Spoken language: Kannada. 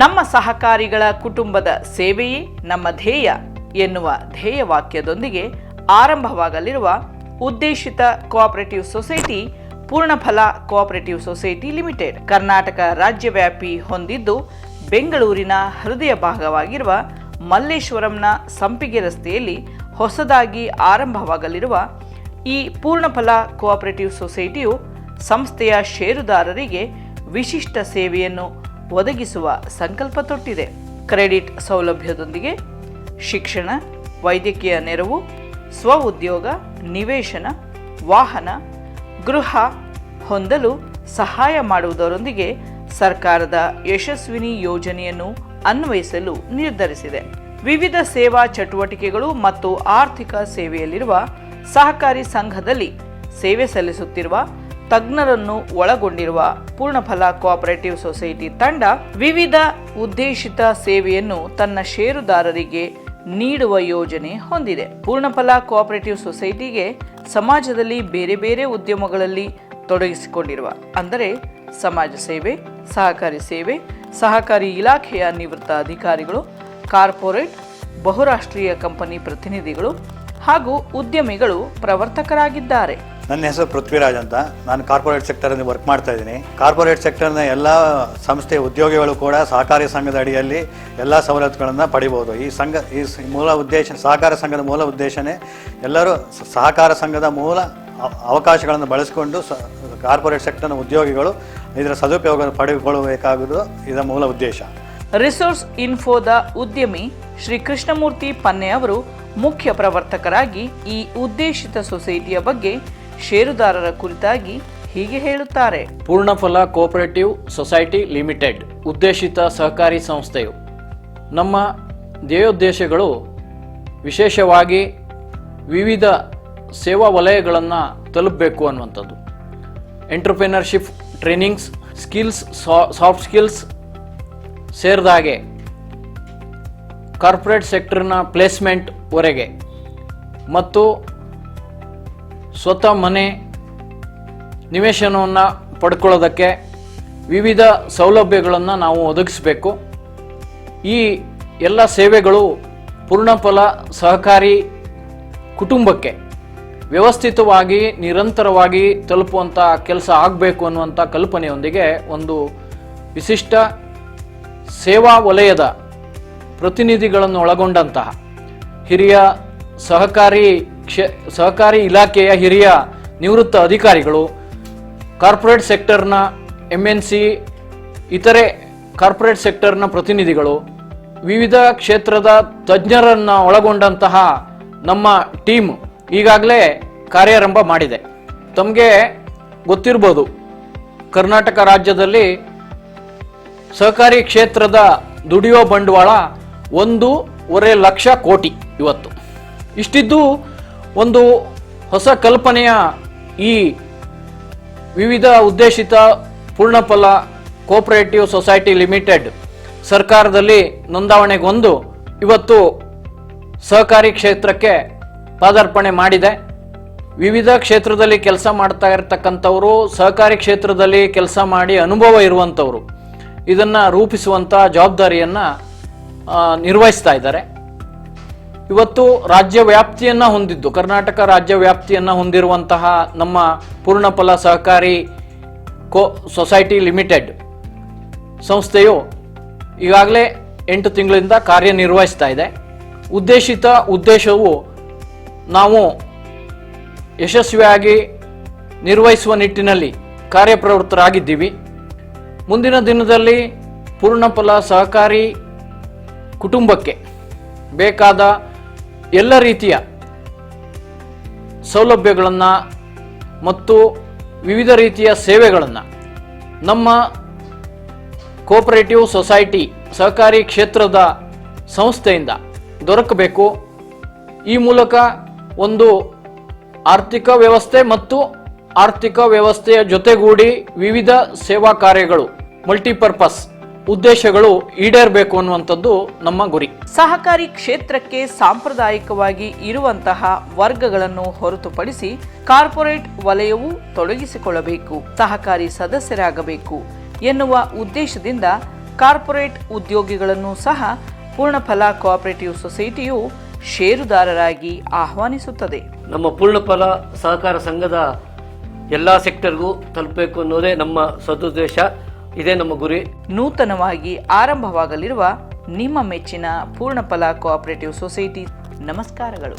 ನಮ್ಮ ಸಹಕಾರಿಗಳ ಕುಟುಂಬದ ಸೇವೆಯೇ ನಮ್ಮ ಧ್ಯೇಯ ಎನ್ನುವ ಧ್ಯೇಯವಾಕ್ಯದೊಂದಿಗೆ ಆರಂಭವಾಗಲಿರುವ ಉದ್ದೇಶಿತ cooperative society Poornaphala cooperative society limited. Karnataka ರಾಜ್ಯವ್ಯಾಪಿ ಹೊಂದಿದ್ದು ಬೆಂಗಳೂರಿನ ಹೃದಯ ಭಾಗವಾಗಿರುವ ಮಲ್ಲೇಶ್ವರಂನ ಸಂಪಿಗೆ ರಸ್ತೆಯಲ್ಲಿ ಹೊಸದಾಗಿ ಆರಂಭವಾಗಲಿರುವ ಈ ಪೂರ್ಣಫಲ ಕೋಆಪರೇಟಿವ್ ಸೊಸೈಟಿಯು ಸಂಸ್ಥೆಯ ಷೇರುದಾರರಿಗೆ ವಿಶಿಷ್ಟ ಸೇವೆಯನ್ನು ಒದಗಿಸುವ ಸಂಕಲ್ಪ ತೊಟ್ಟಿದೆ. ಕ್ರೆಡಿಟ್ ಸೌಲಭ್ಯದೊಂದಿಗೆ ಶಿಕ್ಷಣ, ವೈದ್ಯಕೀಯ ನೆರವು, ಸ್ವ ಉದ್ಯೋಗ, ನಿವೇಶನ, ವಾಹನ, ಗೃಹ ಹೊಂದಲು ಸಹಾಯ ಮಾಡುವುದರೊಂದಿಗೆ ಸರ್ಕಾರದ ಯಶಸ್ವಿನಿ ಯೋಜನೆಯನ್ನು ಅನ್ವಯಿಸಲು ನಿರ್ಧರಿಸಿದೆ. ವಿವಿಧ ಸೇವಾ ಚಟುವಟಿಕೆಗಳು ಮತ್ತು ಆರ್ಥಿಕ ಸೇವೆಯಲ್ಲಿರುವ ಸಹಕಾರಿ ಸಂಘದಲ್ಲಿ ಸೇವೆ ಸಲ್ಲಿಸುತ್ತಿರುವ ತಜ್ಞರನ್ನು ಒಳಗೊಂಡಿರುವ ಪೂರ್ಣಫಲ ಕೋಆಪರೇಟಿವ್ ಸೊಸೈಟಿ ತಂಡ ವಿವಿಧ ಉದ್ದೇಶಿತ ಸೇವೆಯನ್ನು ತನ್ನ ಷೇರುದಾರರಿಗೆ ನೀಡುವ ಯೋಜನೆ ಹೊಂದಿದೆ. ಪೂರ್ಣಫಲ ಕೋಆಪರೇಟಿವ್ ಸೊಸೈಟಿಗೆ ಸಮಾಜದಲ್ಲಿ ಬೇರೆ ಬೇರೆ ಉದ್ಯಮಗಳಲ್ಲಿ ತೊಡಗಿಸಿಕೊಂಡಿರುವ, ಅಂದರೆ ಸಮಾಜ ಸೇವೆ, ಸಹಕಾರಿ ಸೇವೆ, ಸಹಕಾರಿ ಇಲಾಖೆಯ ನಿವೃತ್ತ ಅಧಿಕಾರಿಗಳು, ಕಾರ್ಪೊರೇಟ್, ಬಹುರಾಷ್ಟ್ರೀಯ ಕಂಪನಿ ಪ್ರತಿನಿಧಿಗಳು ಹಾಗೂ ಉದ್ಯಮಿಗಳು ಪ್ರವರ್ತಕರಾಗಿದ್ದಾರೆ. ನನ್ನ ಹೆಸರು ಪೃಥ್ವಿರಾಜ್ ಅಂತ. ನಾನು ಕಾರ್ಪೊರೇಟ್ ಸೆಕ್ಟರಲ್ಲಿ ವರ್ಕ್ ಮಾಡ್ತಾ ಇದ್ದೀನಿ. ಕಾರ್ಪೊರೇಟ್ ಸೆಕ್ಟರ್ನ ಎಲ್ಲ ಸಂಸ್ಥೆ ಉದ್ಯೋಗಿಗಳು ಕೂಡ ಸಹಕಾರಿ ಸಂಘದ ಅಡಿಯಲ್ಲಿ ಎಲ್ಲ ಸವಲತ್ತುಗಳನ್ನು ಪಡಿಬೋದು. ಈ ಸಂಘ, ಈ ಮೂಲ ಉದ್ದೇಶ, ಸಹಕಾರ ಸಂಘದ ಮೂಲ ಉದ್ದೇಶನೇ ಎಲ್ಲರೂ ಸಹಕಾರ ಸಂಘದ ಮೂಲ ಅವ- ಅವಕಾಶಗಳನ್ನು ಬಳಸಿಕೊಂಡು ಕಾರ್ಪೊರೇಟ್ ಸೆಕ್ಟರ್ನ ಉದ್ಯೋಗಿಗಳು ಇದರ ಸದುಪಯೋಗ ಪಡೆದುಕೊಳ್ಳಬೇಕಾಗುವುದು ಇದರ ಮೂಲ ಉದ್ದೇಶ. ರಿಸೋರ್ಸ್ ಇನ್ಫೋದ ಉದ್ಯಮಿ ಶ್ರೀ ಕೃಷ್ಣಮೂರ್ತಿ ಪನ್ನೆ ಅವರು ಮುಖ್ಯ ಪ್ರವರ್ತಕರಾಗಿ ಈ ಉದ್ದೇಶಿತ ಸೊಸೈಟಿಯ ಬಗ್ಗೆ ಷೇರುದಾರರ ಕುರಿತಾಗಿ ಹೀಗೆ ಹೇಳುತ್ತಾರೆ. ಪೂರ್ಣಫಲ ಕೋಆಪರೇಟಿವ್ ಸೊಸೈಟಿ ಲಿಮಿಟೆಡ್, ಉದ್ದೇಶಿತ ಸಹಕಾರಿ ಸಂಸ್ಥೆಯು. ನಮ್ಮ ಧ್ಯೇಯೋದ್ದೇಶಗಳು ವಿಶೇಷವಾಗಿ ವಿವಿಧ ಸೇವಾ ವಲಯಗಳನ್ನು ತಲುಪಬೇಕು ಅನ್ನುವಂಥದ್ದು. Entrepreneurship trainings skills soft skills ಸೇರಿದಾಗೆ corporate ಸೆಕ್ಟರ್ನ ಪ್ಲೇಸ್ಮೆಂಟ್ವರೆಗೆ ಮತ್ತು ಸ್ವತಃ ಮನೆ ನಿವೇಶನವನ್ನು ಪಡ್ಕೊಳ್ಳೋದಕ್ಕೆ ವಿವಿಧ ಸೌಲಭ್ಯಗಳನ್ನು ನಾವು ಒದಗಿಸಬೇಕು. ಈ ಎಲ್ಲ ಸೇವೆಗಳು ಪೂರ್ಣಫಲ ಸಹಕಾರಿ ಕುಟುಂಬಕ್ಕೆ ವ್ಯವಸ್ಥಿತವಾಗಿ, ನಿರಂತರವಾಗಿ ತಲುಪುವಂಥ ಕೆಲಸ ಆಗಬೇಕು ಅನ್ನುವಂಥ ಕಲ್ಪನೆಯೊಂದಿಗೆ ಒಂದು ವಿಶಿಷ್ಟ ಸೇವಾ ವಲಯದ ಪ್ರತಿನಿಧಿಗಳನ್ನು ಒಳಗೊಂಡಂತಹ ಹಿರಿಯ ಸಹಕಾರಿ ಸಹಕಾರಿ ಇಲಾಖೆಯ ಹಿರಿಯ ನಿವೃತ್ತ ಅಧಿಕಾರಿಗಳು, ಕಾರ್ಪೊರೇಟ್ ಸೆಕ್ಟರ್ನ ಎಂ ಎನ್ ಸಿ ಇತರೆ ಕಾರ್ಪೊರೇಟ್ ಸೆಕ್ಟರ್ನ ಪ್ರತಿನಿಧಿಗಳು, ವಿವಿಧ ಕ್ಷೇತ್ರದ ತಜ್ಞರನ್ನು ಒಳಗೊಂಡಂತಹ ನಮ್ಮ ಟೀಮ್ ಈಗಾಗಲೇ ಕಾರ್ಯಾರಂಭ ಮಾಡಿದೆ. ತಮಗೆ ಗೊತ್ತಿರ್ಬೋದು, ಕರ್ನಾಟಕ ರಾಜ್ಯದಲ್ಲಿ ಸಹಕಾರಿ ಕ್ಷೇತ್ರದ ದುಡಿಯೋ ಬಂಡವಾಳ ಒಂದೂವರೆ ಲಕ್ಷ ಕೋಟಿ ಇವತ್ತು. ಇಷ್ಟಿದ್ದು ಒಂದು ಹೊಸ ಕಲ್ಪನೆಯ ಈ ವಿವಿಧ ಉದ್ದೇಶಿತ ಪೂರ್ಣಫಲ ಕೋಪರೇಟಿವ್ ಸೊಸೈಟಿ ಲಿಮಿಟೆಡ್ ಸರ್ಕಾರದಲ್ಲಿ ನೋಂದಾವಣೆಗೊಂದು ಇವತ್ತು ಸಹಕಾರಿ ಕ್ಷೇತ್ರಕ್ಕೆ ಪಾದಾರ್ಪಣೆ ಮಾಡಿದೆ. ವಿವಿಧ ಕ್ಷೇತ್ರದಲ್ಲಿ ಕೆಲಸ ಮಾಡ್ತಾ ಇರತಕ್ಕಂಥವರು, ಸಹಕಾರಿ ಕ್ಷೇತ್ರದಲ್ಲಿ ಕೆಲಸ ಮಾಡಿ ಅನುಭವ ಇರುವಂಥವರು. ಇದನ್ನು ರೂಪಿಸುವಂಥ ಜವಾಬ್ದಾರಿಯನ್ನು ನಿರ್ವಹಿಸ್ತಾ ಇದ್ದಾರೆ. ಇವತ್ತು ರಾಜ್ಯ ವ್ಯಾಪ್ತಿಯನ್ನ ಹೊಂದಿದ್ದು, ಕರ್ನಾಟಕ ರಾಜ್ಯ ವ್ಯಾಪ್ತಿಯನ್ನ ಹೊಂದಿರುವಂತಹ ನಮ್ಮ ಪೂರ್ಣಫಲ ಸಹಕಾರಿ ಕೋ ಸೊಸೈಟಿ ಲಿಮಿಟೆಡ್ ಸಂಸ್ಥೆಯು ಈಗಾಗಲೇ ಎಂಟು ತಿಂಗಳಿಂದ ಕಾರ್ಯನಿರ್ವಹಿಸ್ತಾ ಇದೆ. ಉದ್ದೇಶಿತ ಉದ್ದೇಶವು ನಾವು ಯಶಸ್ವಿಯಾಗಿ ನಿರ್ವಹಿಸುವ ನಿಟ್ಟಿನಲ್ಲಿ ಕಾರ್ಯಪ್ರವೃತ್ತರಾಗಿದ್ದೀವಿ. ಮುಂದಿನ ದಿನದಲ್ಲಿ ಪೂರ್ಣಫಲ ಸಹಕಾರಿ ಕುಟುಂಬಕ್ಕೆ ಬೇಕಾದ ಎಲ್ಲ ರೀತಿಯ ಸೌಲಭ್ಯಗಳನ್ನು ಮತ್ತು ವಿವಿಧ ರೀತಿಯ ಸೇವೆಗಳನ್ನು ನಮ್ಮ ಕೋಪರೇಟಿವ್ ಸೊಸೈಟಿ ಸಹಕಾರಿ ಕ್ಷೇತ್ರದ ಸಂಸ್ಥೆಯಿಂದ ದೊರಕಬೇಕು. ಈ ಮೂಲಕ ಒಂದು ಆರ್ಥಿಕ ವ್ಯವಸ್ಥೆ ಮತ್ತು ಆರ್ಥಿಕ ವ್ಯವಸ್ಥೆಯ ಜೊತೆಗೂಡಿ ವಿವಿಧ ಸೇವಾ ಕಾರ್ಯಗಳು ಮಲ್ಟಿಪರ್ಪಸ್ ಉದ್ದೇಶಗಳು ಈಡೇರಬೇಕು ಅನ್ನುವಂಥದ್ದು ನಮ್ಮ ಗುರಿ. ಸಹಕಾರಿ ಕ್ಷೇತ್ರಕ್ಕೆ ಸಾಂಪ್ರದಾಯಿಕವಾಗಿ ಇರುವಂತಹ ವರ್ಗಗಳನ್ನು ಹೊರತುಪಡಿಸಿ ಕಾರ್ಪೊರೇಟ್ ವಲಯವು ತೊಡಗಿಸಿಕೊಳ್ಳಬೇಕು ಸಹಕಾರಿ ಸದಸ್ಯರಾಗಬೇಕು ಎನ್ನುವ ಉದ್ದೇಶದಿಂದ ಕಾರ್ಪೊರೇಟ್ ಉದ್ಯೋಗಿಗಳನ್ನು ಸಹ ಪೂರ್ಣಫಲ ಕೋಆಪರೇಟಿವ್ ಸೊಸೈಟಿಯು ಷೇರುದಾರರಾಗಿ ಆಹ್ವಾನಿಸುತ್ತದೆ. ನಮ್ಮ ಪೂರ್ಣಫಲ ಸಹಕಾರ ಸಂಘದ ಎಲ್ಲ ಸೆಕ್ಟರ್ಗೂ ತಲುಪಬೇಕು ಅನ್ನೋದೇ ನಮ್ಮ ಸದುದ್ದೇಶ. ಇದೇ ನಮ್ಮ ಗುರಿ. ನೂತನವಾಗಿ ಆರಂಭವಾಗಲಿರುವ ನಿಮ್ಮ ಮೆಚ್ಚಿನ ಪೂರ್ಣಫಲ ಕೋಆಪರೇಟಿವ್ ಸೊಸೈಟಿ ನಮಸ್ಕಾರಗಳು.